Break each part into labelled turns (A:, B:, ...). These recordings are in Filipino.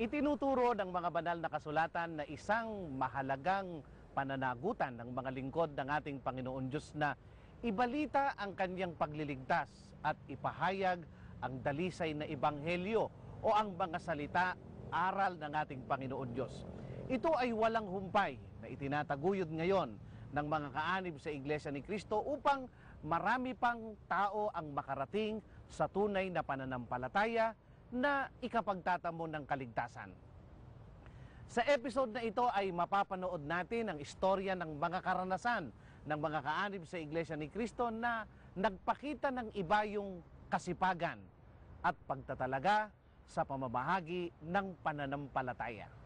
A: Itinuturo ng mga banal na kasulatan na isang mahalagang pananagutan ng mga lingkod ng ating Panginoon Diyos na ibalita ang kanyang pagliligtas at ipahayag ang dalisay na ebanghelyo o ang mga salita aral ng ating Panginoon Diyos. Ito ay walang humpay na itinataguyod ngayon ng mga kaanib sa Iglesia ni Kristo upang marami pang tao ang makarating sa tunay na pananampalataya na ikapagtatamo ng kaligtasan. Sa episode na ito ay mapapanood natin ang istorya ng mga karanasan ng mga kaanib sa Iglesia ni Kristo na nagpakita ng iba yung kasipagan at pagtatalaga sa pamamahagi ng pananampalataya.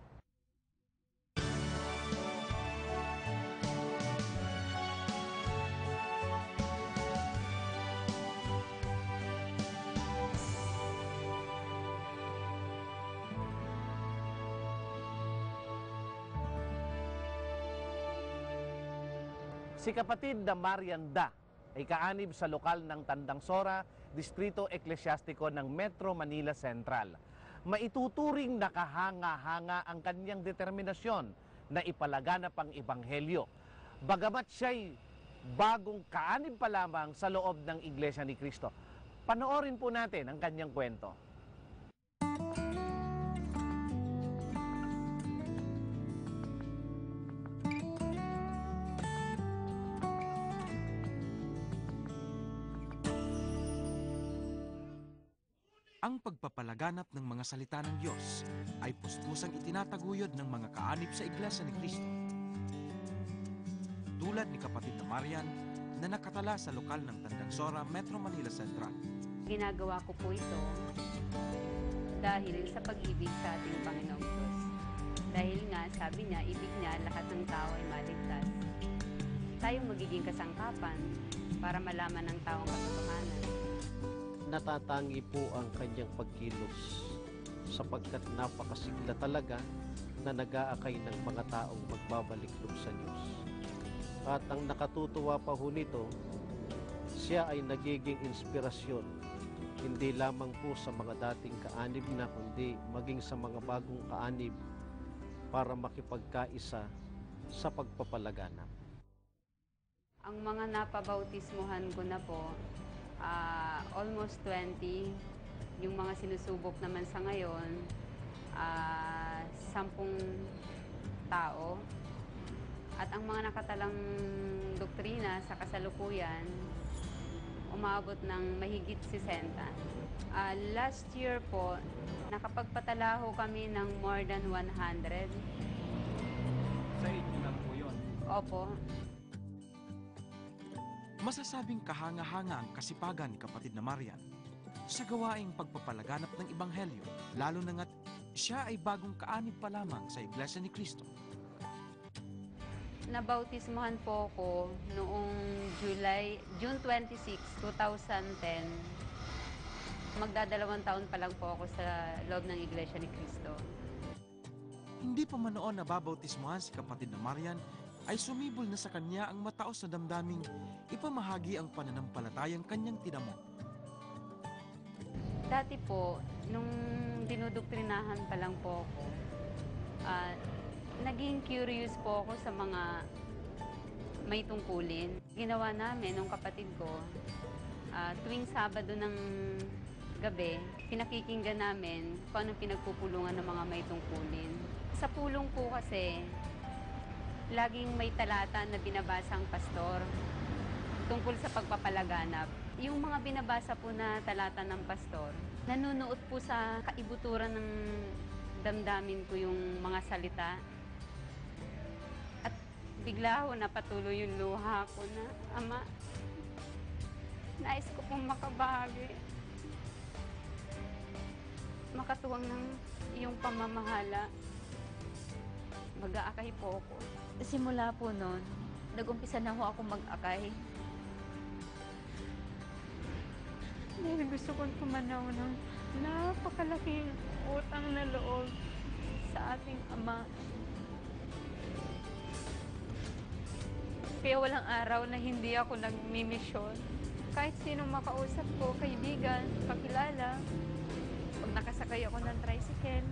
A: Si kapatid na Marian Da ay kaanib sa lokal ng Tandang Sora, Distrito Eklesyastiko ng Metro Manila Central. Maituturing nakahanga-hanga ang kanyang determinasyon na ipalaganap ang Ebanghelyo. Bagamat siya'y bagong kaanib pa lamang sa loob ng Iglesia ni Kristo. Panoorin po natin ang kanyang kwento.
B: Ang pagpapalaganap ng mga salita ng Diyos ay pustusang itinataguyod ng mga kaanib sa Iglesia ni Kristo. Tulad ni kapatid na Marian na nakatala sa lokal ng Tandansora, Metro Manila Central.
C: Ginagawa ko po ito dahil sa pag-ibig sa ating Panginoong Diyos. Dahil nga, sabi niya, ibig niya, lahat ng tao ay maligtas. Tayong magiging kasangkapan para malaman ng taong katotohanan.
D: Natatangi po ang kanyang pagkilos sapagkat napakasigla talaga na nag-aakay ng mga taong magbabalik loob sa Diyos. At ang nakatutuwa pa ho nito, siya ay nagiging inspirasyon hindi lamang po sa mga dating kaanib na kundi maging sa mga bagong kaanib para makipagkaisa sa pagpapalaganap.
C: Ang mga napabautismuhan ko na po, ah, almost 20. Yung mga sinusubok naman sa ngayon, ah, 10 tao. At ang mga nakatalang doktrina sa kasalukuyan, umabot ng mahigit 60. Ah, last year po, nakapagpatala ho kami ng more than 100.
E: Sa inyo lang po yun.
C: Opo,
B: Masasabing kahanga-hanga ang kasipagan ni kapatid na Marian sa gawaing pagpapalaganap ng Ebanghelyo, lalo na nga't siya ay bagong kaanib pa lamang sa Iglesia ni Kristo.
C: Nabautismohan po ako noong July, June 26, 2010. Magdadalawang taon pa lang po ako sa loob ng Iglesia ni Cristo.
B: Hindi pa man noon nababautismuhan si kapatid na Marian ay sumibol na sa kanya ang mataos na damdaming ipamahagi ang pananampalatayang kanyang tinamo.
C: Dati po, nung dinudoktrinahan pa lang po ako, ah, naging curious po ako sa mga may tungkulin. Ginawa namin nung kapatid ko, ah, tuwing Sabado ng gabi, pinakikinggan namin kung anong pinagpupulungan ng mga may tungkulin. Sa pulong po kasi, laging may talata na binabasa ang pastor tungkol sa pagpapalaganap. Yung mga binabasa po na talata ng pastor, nanunuot po sa kaibuturan ng damdamin ko yung mga salita. At bigla ho napatuloy yung luha ko na, Ama, nais ko pong makabahagi. Makatuwang ng iyong pamamahala. Mag-aakay po ako. Simula po noon, nag-umpisa na ho ako mag-akay. Dahil gusto kong tumanaw ng napakalaking utang na loob sa ating Ama. Kaya walang araw na hindi ako nagmimisyon. Kahit sino makausap ko, kaibigan, kakilala, pag nakasakay ako ng tricycle,